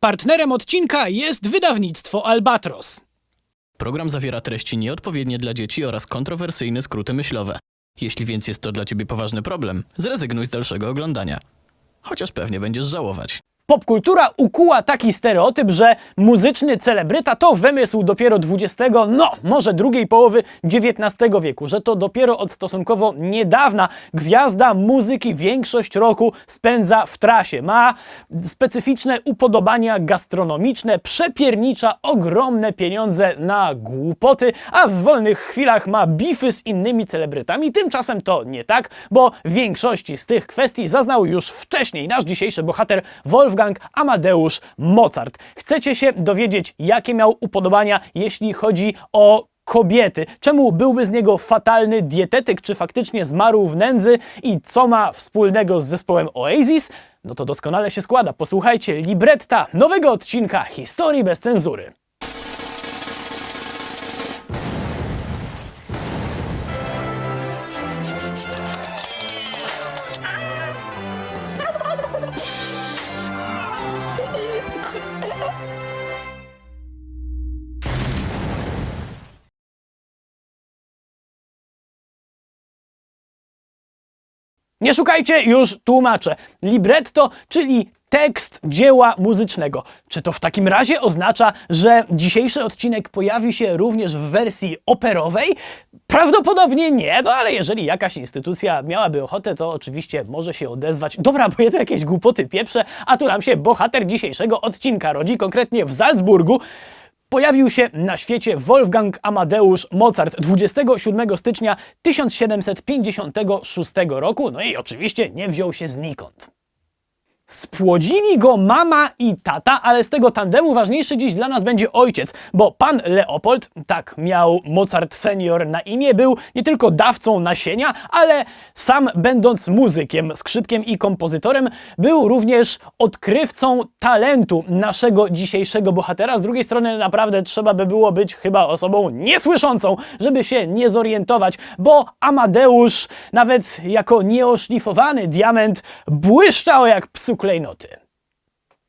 Partnerem odcinka jest wydawnictwo Albatros. Program zawiera treści nieodpowiednie dla dzieci oraz kontrowersyjne skróty myślowe. Jeśli więc jest to dla ciebie poważny problem, zrezygnuj z dalszego oglądania. Chociaż pewnie będziesz żałować. Popkultura ukuła taki stereotyp, że muzyczny celebryta to wymysł dopiero XX, no może drugiej połowy XIX wieku, że to dopiero od stosunkowo niedawna gwiazda muzyki większość roku spędza w trasie. Ma specyficzne upodobania gastronomiczne, przepiernicza ogromne pieniądze na głupoty, a w wolnych chwilach ma bify z innymi celebrytami. Tymczasem to nie tak, bo większości z tych kwestii zaznał już wcześniej nasz dzisiejszy bohater Wolfgang Amadeusz Mozart. Chcecie się dowiedzieć, jakie miał upodobania, jeśli chodzi o kobiety. Czemu byłby z niego fatalny dietetyk, czy faktycznie zmarł w nędzy i co ma wspólnego z zespołem Oasis? No to doskonale się składa. Posłuchajcie libretta nowego odcinka Historii bez cenzury. Nie szukajcie, już tłumaczę. Libretto, czyli tekst dzieła muzycznego. Czy to w takim razie oznacza, że dzisiejszy odcinek pojawi się również w wersji operowej? Prawdopodobnie nie, no ale jeżeli jakaś instytucja miałaby ochotę, to oczywiście może się odezwać. Dobra, bo ja tu jakieś głupoty pieprzę, a tu nam się bohater dzisiejszego odcinka rodzi, konkretnie w Salzburgu. Pojawił się na świecie Wolfgang Amadeusz Mozart 27 stycznia 1756 roku, no i oczywiście nie wziął się znikąd. Spłodzili go mama i tata, ale z tego tandemu ważniejszy dziś dla nas będzie ojciec, bo pan Leopold, tak miał Mozart senior na imię, był nie tylko dawcą nasienia, ale sam będąc muzykiem, skrzypkiem i kompozytorem, był również odkrywcą talentu naszego dzisiejszego bohatera. Z drugiej strony naprawdę trzeba by było być chyba osobą niesłyszącą, żeby się nie zorientować, bo Amadeusz nawet jako nieoszlifowany diament błyszczał jak psu klejnoty.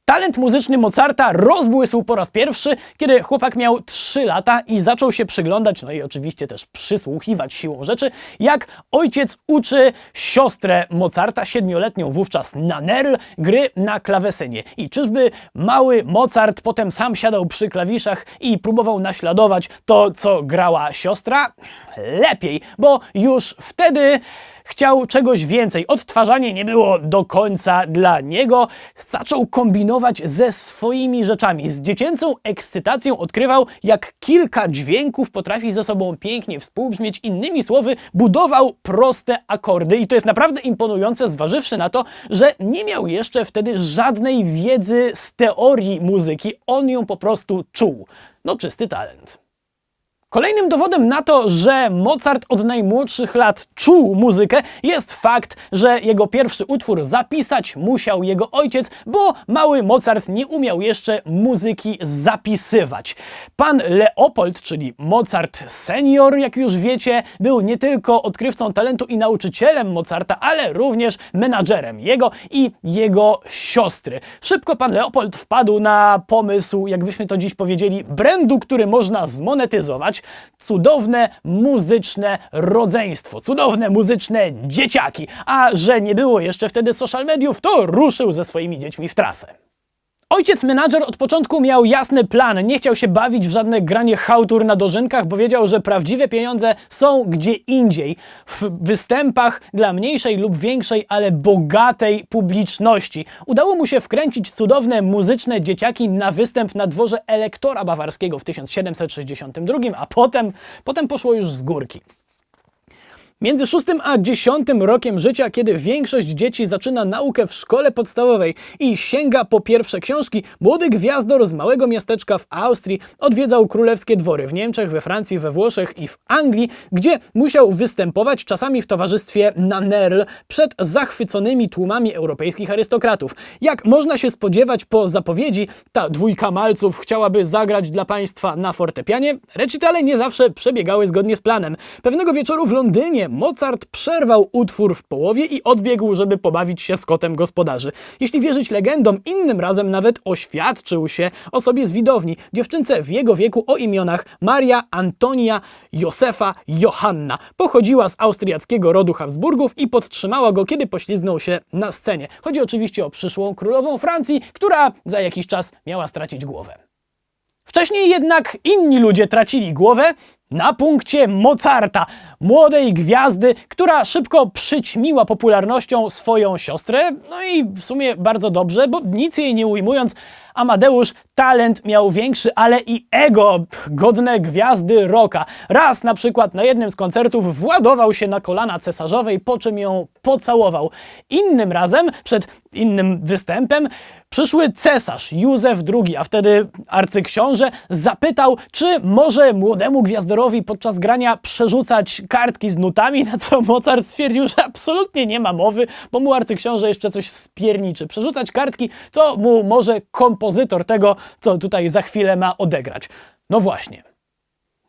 Talent muzyczny Mozarta rozbłysł po raz pierwszy, kiedy chłopak miał 3 lata i zaczął się przyglądać, no i oczywiście też przysłuchiwać siłą rzeczy, jak ojciec uczy siostrę Mozarta, siedmioletnią wówczas Nanerl, gry na klawesynie. I czyżby mały Mozart potem sam siadał przy klawiszach i próbował naśladować to, co grała siostra? Lepiej, bo już wtedy chciał czegoś więcej. Odtwarzanie nie było do końca dla niego. Zaczął kombinować ze swoimi rzeczami. Z dziecięcą ekscytacją odkrywał, jak kilka dźwięków potrafi ze sobą pięknie współbrzmieć. Innymi słowy, budował proste akordy i to jest naprawdę imponujące, zważywszy na to, że nie miał jeszcze wtedy żadnej wiedzy z teorii muzyki. On ją po prostu czuł. No, czysty talent. Kolejnym dowodem na to, że Mozart od najmłodszych lat czuł muzykę, jest fakt, że jego pierwszy utwór zapisać musiał jego ojciec, bo mały Mozart nie umiał jeszcze muzyki zapisywać. Pan Leopold, czyli Mozart senior, jak już wiecie, był nie tylko odkrywcą talentu i nauczycielem Mozarta, ale również menadżerem jego i jego siostry. Szybko pan Leopold wpadł na pomysł, jakbyśmy to dziś powiedzieli, brandu, który można zmonetyzować cudowne muzyczne rodzeństwo, cudowne muzyczne dzieciaki. A że nie było jeszcze wtedy social mediów, to ruszył ze swoimi dziećmi w trasę. Ojciec menadżer od początku miał jasny plan, nie chciał się bawić w żadne granie hałtur na dożynkach, bo wiedział, że prawdziwe pieniądze są gdzie indziej, w występach dla mniejszej lub większej, ale bogatej publiczności. Udało mu się wkręcić cudowne muzyczne dzieciaki na występ na dworze elektora bawarskiego w 1762, a potem, potem poszło już z górki. Między szóstym a dziesiątym rokiem życia, kiedy większość dzieci zaczyna naukę w szkole podstawowej i sięga po pierwsze książki, młody gwiazdor z małego miasteczka w Austrii odwiedzał królewskie dwory w Niemczech, we Francji, we Włoszech i w Anglii, gdzie musiał występować czasami w towarzystwie Nanerl przed zachwyconymi tłumami europejskich arystokratów. Jak można się spodziewać po zapowiedzi, ta dwójka malców chciałaby zagrać dla państwa na fortepianie, recitale nie zawsze przebiegały zgodnie z planem. Pewnego wieczoru w Londynie Mozart przerwał utwór w połowie i odbiegł, żeby pobawić się z kotem gospodarzy. Jeśli wierzyć legendom, innym razem nawet oświadczył się osobie z widowni, dziewczynce w jego wieku o imionach Maria Antonia Josefa Johanna. Pochodziła z austriackiego rodu Habsburgów i podtrzymała go, kiedy pośliznął się na scenie. Chodzi oczywiście o przyszłą królową Francji, która za jakiś czas miała stracić głowę. Wcześniej jednak inni ludzie tracili głowę na punkcie Mozarta, młodej gwiazdy, która szybko przyćmiła popularnością swoją siostrę. No i w sumie bardzo dobrze, bo nic jej nie ujmując, Amadeusz talent miał większy, ale i ego godne gwiazdy rocka. Raz na przykład na jednym z koncertów władował się na kolana cesarzowej, po czym ją pocałował. Innym razem, przed innym występem, przyszły cesarz Józef II, a wtedy arcyksiąże, zapytał, czy może młodemu gwiazdorowi podczas grania przerzucać kartki z nutami, na co Mozart stwierdził, że absolutnie nie ma mowy, bo mu arcyksiąże jeszcze coś spierniczy. Przerzucać kartki to mu może kompozytor tego, co tutaj za chwilę ma odegrać. No właśnie.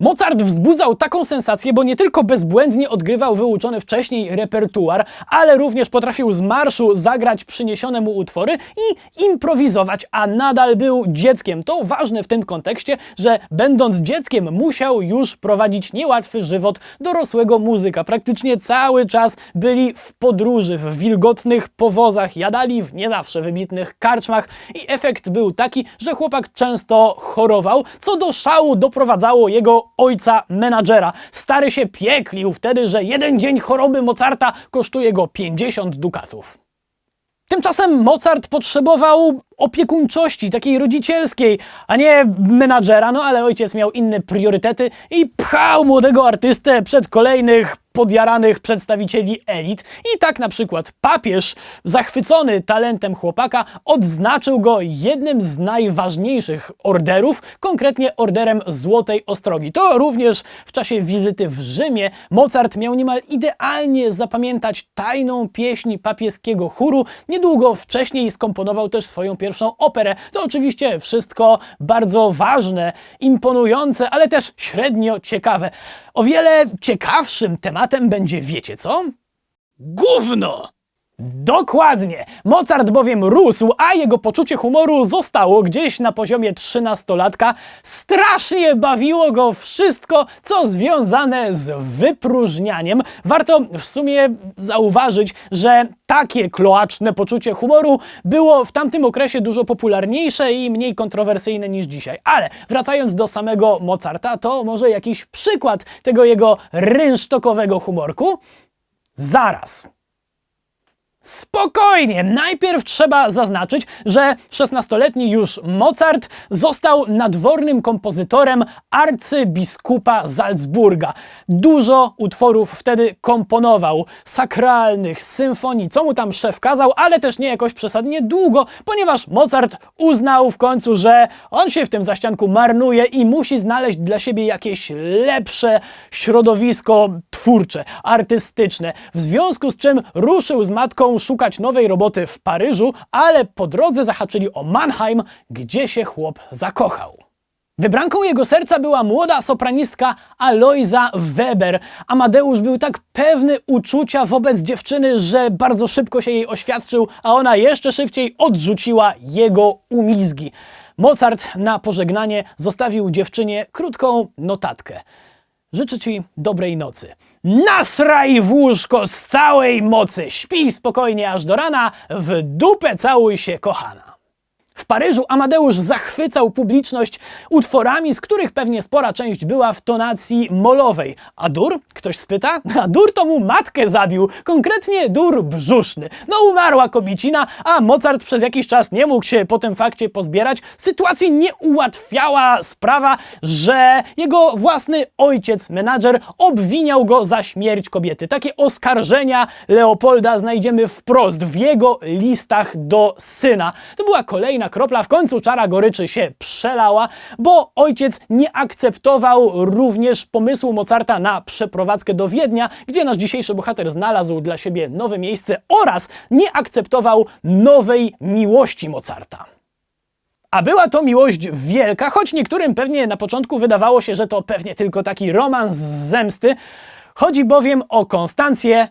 Mozart wzbudzał taką sensację, bo nie tylko bezbłędnie odgrywał wyuczony wcześniej repertuar, ale również potrafił z marszu zagrać przyniesione mu utwory i improwizować, a nadal był dzieckiem. To ważne w tym kontekście, że będąc dzieckiem musiał już prowadzić niełatwy żywot dorosłego muzyka. Praktycznie cały czas byli w podróży, w wilgotnych powozach, jadali w nie zawsze wybitnych karczmach i efekt był taki, że chłopak często chorował, co do szału doprowadzało jego ojca menadżera. Stary się pieklił wtedy, że jeden dzień choroby Mozarta kosztuje go 50 dukatów. Tymczasem Mozart potrzebował opiekuńczości, takiej rodzicielskiej, a nie menadżera, no ale ojciec miał inne priorytety i pchał młodego artystę przed kolejnych podjaranych przedstawicieli elit. I tak na przykład papież, zachwycony talentem chłopaka, odznaczył go jednym z najważniejszych orderów, konkretnie orderem Złotej Ostrogi. To również w czasie wizyty w Rzymie Mozart miał niemal idealnie zapamiętać tajną pieśń papieskiego chóru. Niedługo wcześniej skomponował też swoją pierwszą operę. To oczywiście wszystko bardzo ważne, imponujące, ale też średnio ciekawe. O wiele ciekawszym tematem będzie, wiecie co? Gówno! Dokładnie! Mozart bowiem rósł, a jego poczucie humoru zostało gdzieś na poziomie trzynastolatka. Strasznie bawiło go wszystko, co związane z wypróżnianiem. Warto w sumie zauważyć, że takie kloaczne poczucie humoru było w tamtym okresie dużo popularniejsze i mniej kontrowersyjne niż dzisiaj. Ale wracając do samego Mozarta, to może jakiś przykład tego jego rynsztokowego humorku? Zaraz. Spokojnie, najpierw trzeba zaznaczyć, że 16-letni już Mozart został nadwornym kompozytorem arcybiskupa Salzburga. Dużo utworów wtedy komponował, sakralnych, symfonii, co mu tam szef kazał, ale też nie jakoś przesadnie długo, ponieważ Mozart uznał w końcu, że on się w tym zaścianku marnuje i musi znaleźć dla siebie jakieś lepsze środowisko twórcze, artystyczne. W związku z czym ruszył z matką szukać nowej roboty w Paryżu, ale po drodze zahaczyli o Mannheim, gdzie się chłop zakochał. Wybranką jego serca była młoda sopranistka Aloisa Weber. Amadeusz był tak pewny uczucia wobec dziewczyny, że bardzo szybko się jej oświadczył, a ona jeszcze szybciej odrzuciła jego umizgi. Mozart na pożegnanie zostawił dziewczynie krótką notatkę. Życzę ci dobrej nocy. Nasraj w łóżko z całej mocy. Śpij spokojnie aż do rana. W dupę całuj się, kochana. W Paryżu Amadeusz zachwycał publiczność utworami, z których pewnie spora część była w tonacji molowej. A dur? Ktoś spyta? A dur to mu matkę zabił, konkretnie dur brzuszny. No umarła kobicina, a Mozart przez jakiś czas nie mógł się po tym fakcie pozbierać. Sytuacji nie ułatwiała sprawa, że jego własny ojciec, menadżer, obwiniał go za śmierć kobiety. Takie oskarżenia Leopolda znajdziemy wprost w jego listach do syna. To była kolejna kropla, w końcu czara goryczy się przelała, bo ojciec nie akceptował również pomysłu Mozarta na przeprowadzkę do Wiednia, gdzie nasz dzisiejszy bohater znalazł dla siebie nowe miejsce oraz nie akceptował nowej miłości Mozarta. A była to miłość wielka, choć niektórym pewnie na początku wydawało się, że to pewnie tylko taki romans z zemsty. Chodzi bowiem o Konstancję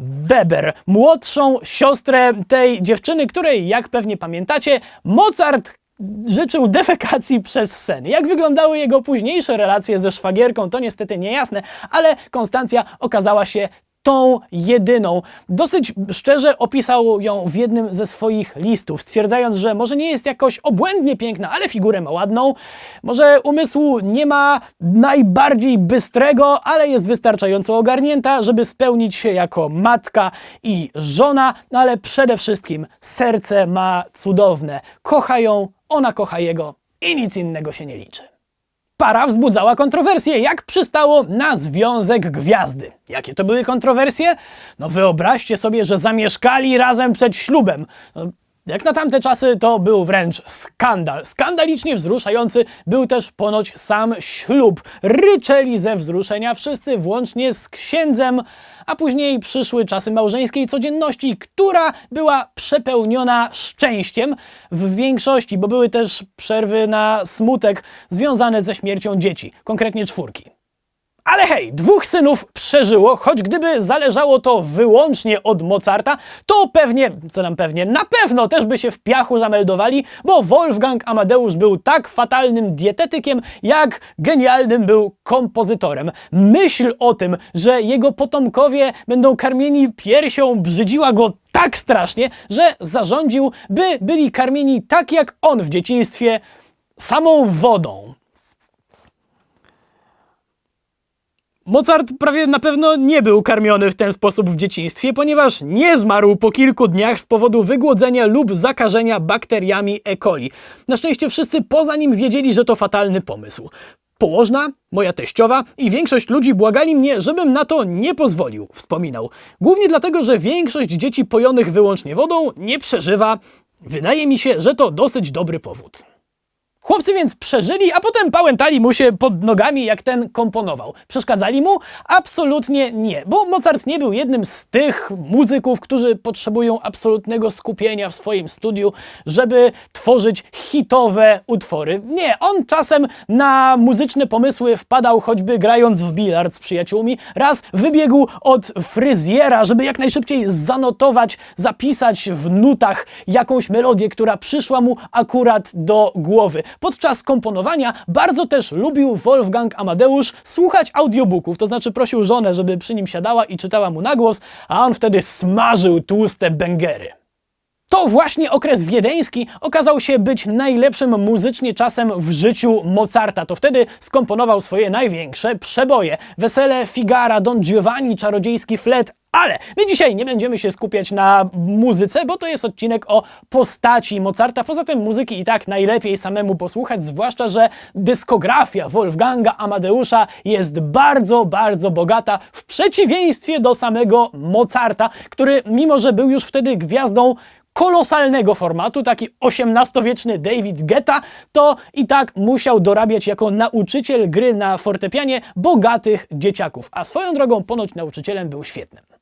Weber, młodszą siostrę tej dziewczyny, której, jak pewnie pamiętacie, Mozart życzył defekacji przez sen. Jak wyglądały jego późniejsze relacje ze szwagierką, to niestety niejasne, ale Konstancja okazała się tą jedyną. Dosyć szczerze opisał ją w jednym ze swoich listów, stwierdzając, że może nie jest jakoś obłędnie piękna, ale figurę ma ładną, może umysłu nie ma najbardziej bystrego, ale jest wystarczająco ogarnięta, żeby spełnić się jako matka i żona, no ale przede wszystkim serce ma cudowne. Kocha ją, ona kocha jego i nic innego się nie liczy. Para wzbudzała kontrowersje, jak przystało na związek gwiazdy. Jakie to były kontrowersje? No wyobraźcie sobie, że zamieszkali razem przed ślubem. No, jak na tamte czasy to był wręcz skandal. Skandalicznie wzruszający był też ponoć sam ślub. Ryczeli ze wzruszenia wszyscy, włącznie z księdzem, a później przyszły czasy małżeńskiej codzienności, która była przepełniona szczęściem w większości, bo były też przerwy na smutek związane ze śmiercią dzieci, konkretnie czwórki. Ale hej, dwóch synów przeżyło, choć gdyby zależało to wyłącznie od Mozarta, to pewnie, co nam pewnie, na pewno też by się w piachu zameldowali, bo Wolfgang Amadeusz był tak fatalnym dietetykiem, jak genialnym był kompozytorem. Myśl o tym, że jego potomkowie będą karmieni piersią, brzydziła go tak strasznie, że zarządził, by byli karmieni tak jak on w dzieciństwie, samą wodą. Mozart prawie na pewno nie był karmiony w ten sposób w dzieciństwie, ponieważ nie zmarł po kilku dniach z powodu wygłodzenia lub zakażenia bakteriami E. coli. Na szczęście wszyscy poza nim wiedzieli, że to fatalny pomysł. Położna, moja teściowa i większość ludzi błagali mnie, żebym na to nie pozwolił, wspominał. Głównie dlatego, że większość dzieci pojonych wyłącznie wodą nie przeżywa. Wydaje mi się, że to dosyć dobry powód. Chłopcy więc przeżyli, a potem pałętali mu się pod nogami, jak ten komponował. Przeszkadzali mu? Absolutnie nie, bo Mozart nie był jednym z tych muzyków, którzy potrzebują absolutnego skupienia w swoim studiu, żeby tworzyć hitowe utwory. Nie, on czasem na muzyczne pomysły wpadał choćby grając w bilard z przyjaciółmi. Raz wybiegł od fryzjera, żeby jak najszybciej zanotować, zapisać w nutach jakąś melodię, która przyszła mu akurat do głowy. Podczas komponowania bardzo też lubił Wolfgang Amadeusz słuchać audiobooków, to znaczy prosił żonę, żeby przy nim siadała i czytała mu na głos, a on wtedy smażył tłuste bęgery. To właśnie okres wiedeński okazał się być najlepszym muzycznie czasem w życiu Mozarta. To wtedy skomponował swoje największe przeboje. Wesele Figara, Don Giovanni, Czarodziejski Flet, ale my dzisiaj nie będziemy się skupiać na muzyce, bo to jest odcinek o postaci Mozarta. Poza tym muzyki i tak najlepiej samemu posłuchać, zwłaszcza, że dyskografia Wolfganga Amadeusza jest bardzo, bardzo bogata w przeciwieństwie do samego Mozarta, który mimo, że był już wtedy gwiazdą kolosalnego formatu, taki XVIII-wieczny David Guetta, to i tak musiał dorabiać jako nauczyciel gry na fortepianie bogatych dzieciaków, a swoją drogą ponoć nauczycielem był świetnym.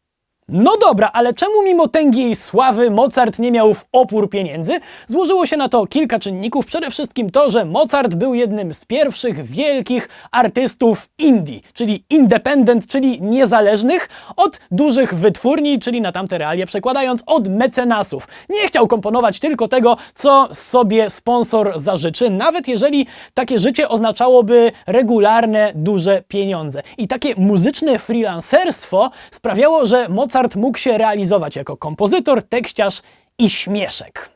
No dobra, ale czemu mimo tęgiej sławy Mozart nie miał w opór pieniędzy? Złożyło się na to kilka czynników. Przede wszystkim to, że Mozart był jednym z pierwszych wielkich artystów indie, czyli independent, czyli niezależnych od dużych wytwórni, czyli na tamte realia przekładając od mecenasów. Nie chciał komponować tylko tego, co sobie sponsor zażyczy, nawet jeżeli takie życie oznaczałoby regularne, duże pieniądze. I takie muzyczne freelancerstwo sprawiało, że Mozart mógł się realizować jako kompozytor, tekściarz i śmieszek.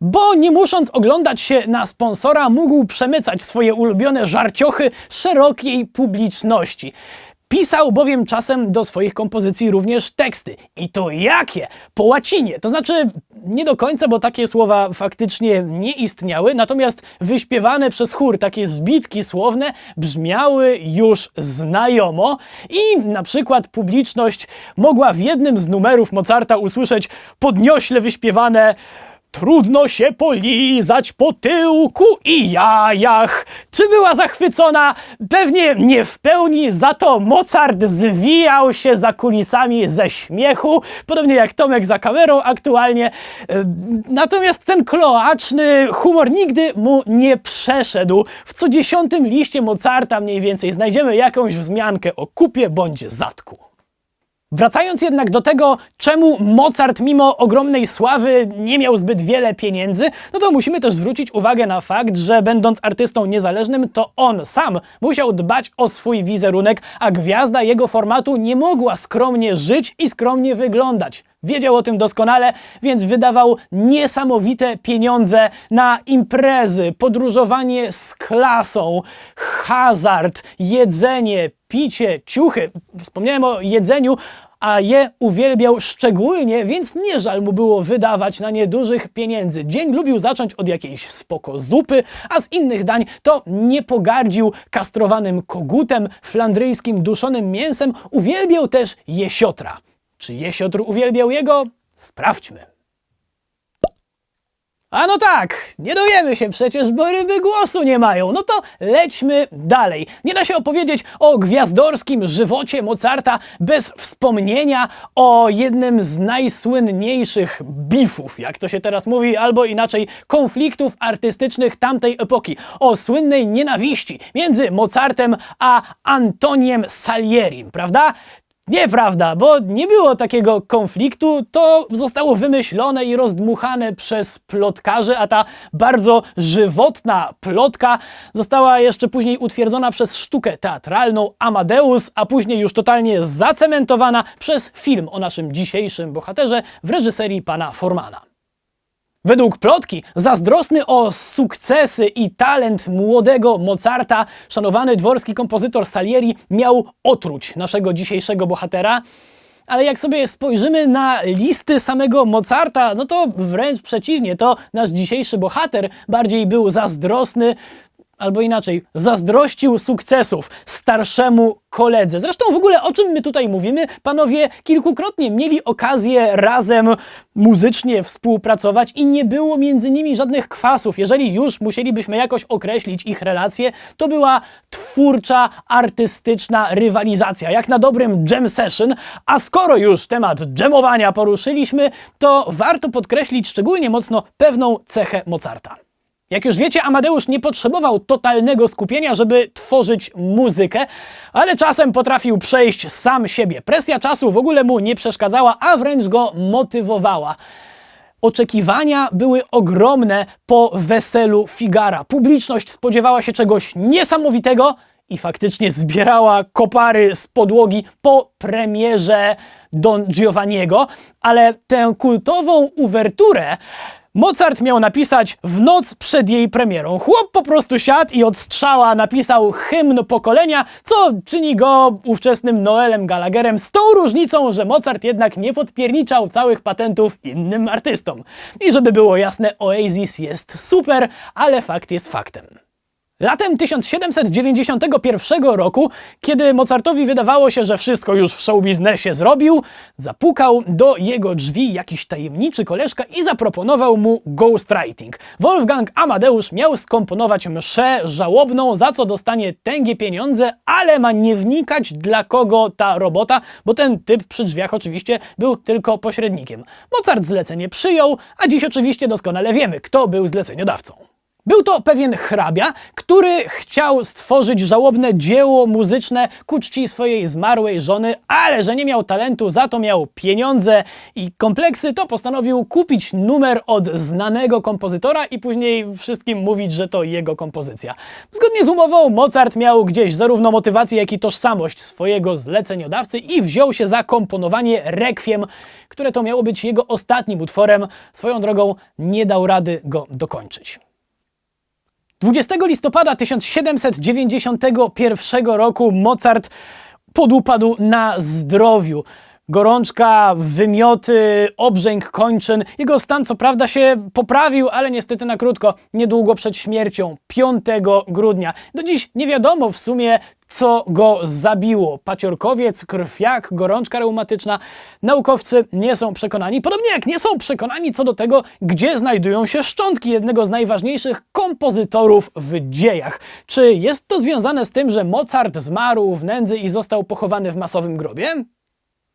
Bo nie musząc oglądać się na sponsora, mógł przemycać swoje ulubione żarciochy szerokiej publiczności. Pisał bowiem czasem do swoich kompozycji również teksty. I to jakie? Po łacinie. To znaczy nie do końca, bo takie słowa faktycznie nie istniały, natomiast wyśpiewane przez chór takie zbitki słowne brzmiały już znajomo i na przykład publiczność mogła w jednym z numerów Mozarta usłyszeć podniośle wyśpiewane Trudno się polizać po tyłku i jajach. Czy była zachwycona? Pewnie nie w pełni, za to Mozart zwijał się za kulisami ze śmiechu, podobnie jak Tomek za kamerą aktualnie. Natomiast ten kloaczny humor nigdy mu nie przeszedł. W co dziesiątym liście Mozarta mniej więcej znajdziemy jakąś wzmiankę o kupie bądź zatku. Wracając jednak do tego, czemu Mozart mimo ogromnej sławy nie miał zbyt wiele pieniędzy, no to musimy też zwrócić uwagę na fakt, że będąc artystą niezależnym, to on sam musiał dbać o swój wizerunek, a gwiazda jego formatu nie mogła skromnie żyć i skromnie wyglądać. Wiedział o tym doskonale, więc wydawał niesamowite pieniądze na imprezy, podróżowanie z klasą, hazard, jedzenie, picie, ciuchy. Wspomniałem o jedzeniu, a je uwielbiał szczególnie, więc nie żal mu było wydawać na nie dużych pieniędzy. Dzień lubił zacząć od jakiejś spoko zupy, a z innych dań to nie pogardził kastrowanym kogutem, flandryjskim duszonym mięsem, uwielbiał też jesiotra. Czy jesiotr uwielbiał jego? Sprawdźmy. A no tak, nie dowiemy się przecież, bo ryby głosu nie mają. No to lećmy dalej. Nie da się opowiedzieć o gwiazdorskim żywocie Mozarta bez wspomnienia o jednym z najsłynniejszych bifów, jak to się teraz mówi, albo inaczej konfliktów artystycznych tamtej epoki. O słynnej nienawiści między Mozartem a Antoniem Salierim, prawda? Nieprawda, bo nie było takiego konfliktu, to zostało wymyślone i rozdmuchane przez plotkarzy, a ta bardzo żywotna plotka została jeszcze później utwierdzona przez sztukę teatralną Amadeus, a później już totalnie zacementowana przez film o naszym dzisiejszym bohaterze w reżyserii pana Formana. Według plotki, zazdrosny o sukcesy i talent młodego Mozarta, szanowany dworski kompozytor Salieri miał otruć naszego dzisiejszego bohatera. Ale jak sobie spojrzymy na listy samego Mozarta, no to wręcz przeciwnie, to nasz dzisiejszy bohater bardziej był zazdrosny, albo inaczej, zazdrościł sukcesów starszemu koledze. Zresztą w ogóle o czym my tutaj mówimy? Panowie kilkukrotnie mieli okazję razem muzycznie współpracować i nie było między nimi żadnych kwasów. Jeżeli już musielibyśmy jakoś określić ich relacje, to była twórcza, artystyczna rywalizacja, jak na dobrym jam session. A skoro już temat jamowania poruszyliśmy, to warto podkreślić szczególnie mocno pewną cechę Mozarta. Jak już wiecie, Amadeusz nie potrzebował totalnego skupienia, żeby tworzyć muzykę, ale czasem potrafił przejść sam siebie. Presja czasu w ogóle mu nie przeszkadzała, a wręcz go motywowała. Oczekiwania były ogromne po weselu Figara. Publiczność spodziewała się czegoś niesamowitego i faktycznie zbierała kopary z podłogi po premierze Don Giovanniego, ale tę kultową uwerturę Mozart miał napisać w noc przed jej premierą. Chłop po prostu siadł i od strzała napisał hymn pokolenia, co czyni go ówczesnym Noelem Gallagherem z tą różnicą, że Mozart jednak nie podpierniczał całych patentów innym artystom. I żeby było jasne, Oasis jest super, ale fakt jest faktem. Latem 1791 roku, kiedy Mozartowi wydawało się, że wszystko już w showbiznesie zrobił, zapukał do jego drzwi jakiś tajemniczy koleżka i zaproponował mu ghostwriting. Wolfgang Amadeusz miał skomponować mszę żałobną, za co dostanie tęgie pieniądze, ale ma nie wnikać dla kogo ta robota, bo ten typ przy drzwiach oczywiście był tylko pośrednikiem. Mozart zlecenie przyjął, a dziś oczywiście doskonale wiemy, kto był zleceniodawcą. Był to pewien hrabia, który chciał stworzyć żałobne dzieło muzyczne ku czci swojej zmarłej żony, ale że nie miał talentu, za to miał pieniądze i kompleksy, to postanowił kupić numer od znanego kompozytora i później wszystkim mówić, że to jego kompozycja. Zgodnie z umową Mozart miał gdzieś zarówno motywację, jak i tożsamość swojego zleceniodawcy i wziął się za komponowanie Requiem, które to miało być jego ostatnim utworem. Swoją drogą nie dał rady go dokończyć. 20 listopada 1791 roku Mozart podupadł na zdrowiu. Gorączka, wymioty, obrzęk kończyn. Jego stan co prawda się poprawił, ale niestety na krótko, niedługo przed śmiercią, 5 grudnia. Do dziś nie wiadomo w sumie, co go zabiło. Paciorkowiec, krwiak, gorączka reumatyczna. Naukowcy nie są przekonani, podobnie jak nie są przekonani co do tego, gdzie znajdują się szczątki jednego z najważniejszych kompozytorów w dziejach. Czy jest to związane z tym, że Mozart zmarł w nędzy i został pochowany w masowym grobie?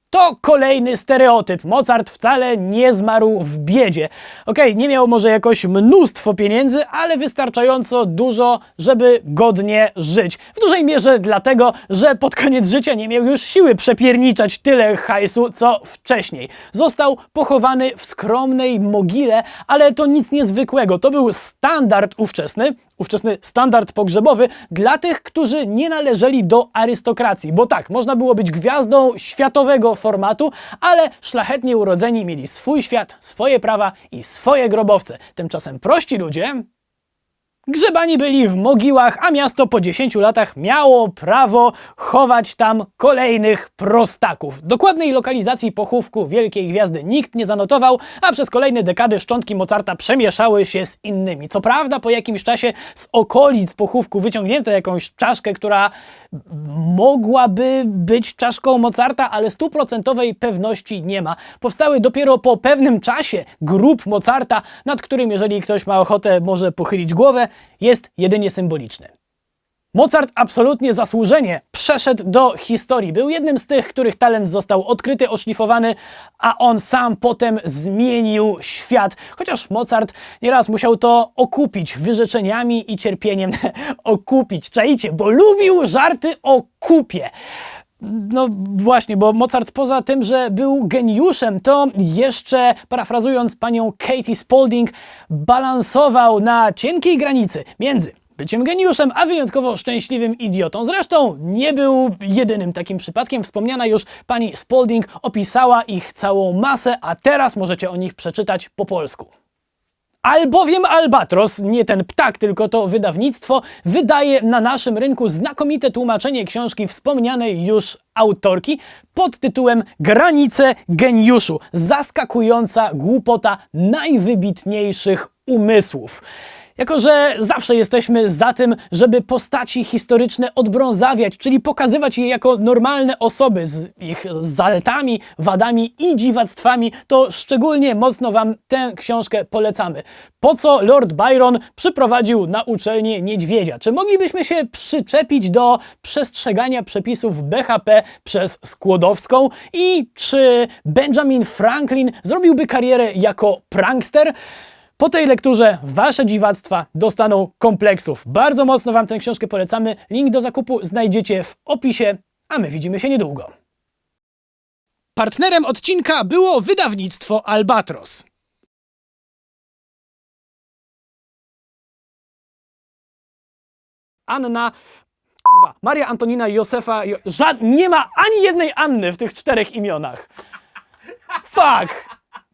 To kolejny stereotyp. Mozart wcale nie zmarł w biedzie. Okej, nie miał może jakoś mnóstwo pieniędzy, ale wystarczająco dużo, żeby godnie żyć. W dużej mierze dlatego, że pod koniec życia nie miał już siły przepierniczać tyle hajsu, co wcześniej. Został pochowany w skromnej mogile, ale to nic niezwykłego. To był standard ówczesny, ówczesny standard pogrzebowy dla tych, którzy nie należeli do arystokracji. Bo tak, można było być gwiazdą światowego formatu, ale szlachetnie urodzeni mieli swój świat, swoje prawa i swoje grobowce. Tymczasem prości ludzie Grzebani byli w mogiłach, a miasto po 10 latach miało prawo chować tam kolejnych prostaków. Dokładnej lokalizacji pochówku Wielkiej Gwiazdy nikt nie zanotował, a przez kolejne dekady szczątki Mozarta przemieszały się z innymi. Co prawda po jakimś czasie z okolic pochówku wyciągnięto jakąś czaszkę, która mogłaby być czaszką Mozarta, ale stuprocentowej pewności nie ma. Powstały dopiero po pewnym czasie grób Mozarta, nad którym, jeżeli ktoś ma ochotę, może pochylić głowę, jest jedynie symboliczny. Mozart absolutnie zasłużenie przeszedł do historii. Był jednym z tych, których talent został odkryty, oszlifowany, a on sam potem zmienił świat. Chociaż Mozart nieraz musiał to okupić wyrzeczeniami i cierpieniem. okupić, czaicie, bo lubił żarty o kupie. No właśnie, bo Mozart poza tym, że był geniuszem, to jeszcze, parafrazując panią Katie Spaulding, balansował na cienkiej granicy między byciem geniuszem, a wyjątkowo szczęśliwym idiotą. Zresztą nie był jedynym takim przypadkiem. Wspomniana już pani Spaulding opisała ich całą masę, a teraz możecie o nich przeczytać po polsku. Albowiem Albatros, nie ten ptak, tylko to wydawnictwo, wydaje na naszym rynku znakomite tłumaczenie książki wspomnianej już autorki pod tytułem Granice geniuszu. Zaskakująca głupota najwybitniejszych umysłów. Jako, że zawsze jesteśmy za tym, żeby postaci historyczne odbrązawiać, czyli pokazywać je jako normalne osoby z ich zaletami, wadami i dziwactwami, to szczególnie mocno Wam tę książkę polecamy. Po co Lord Byron przyprowadził na uczelnię niedźwiedzia? Czy moglibyśmy się przyczepić do przestrzegania przepisów BHP przez Skłodowską? I czy Benjamin Franklin zrobiłby karierę jako prankster? Po tej lekturze wasze dziwactwa dostaną kompleksów. Bardzo mocno wam tę książkę polecamy. Link do zakupu znajdziecie w opisie, a my widzimy się niedługo. Partnerem odcinka było wydawnictwo Albatros. Anna, kurwa, Maria Antonina Józefa, jo, żad, nie ma ani jednej Anny w tych czterech imionach. Fuck!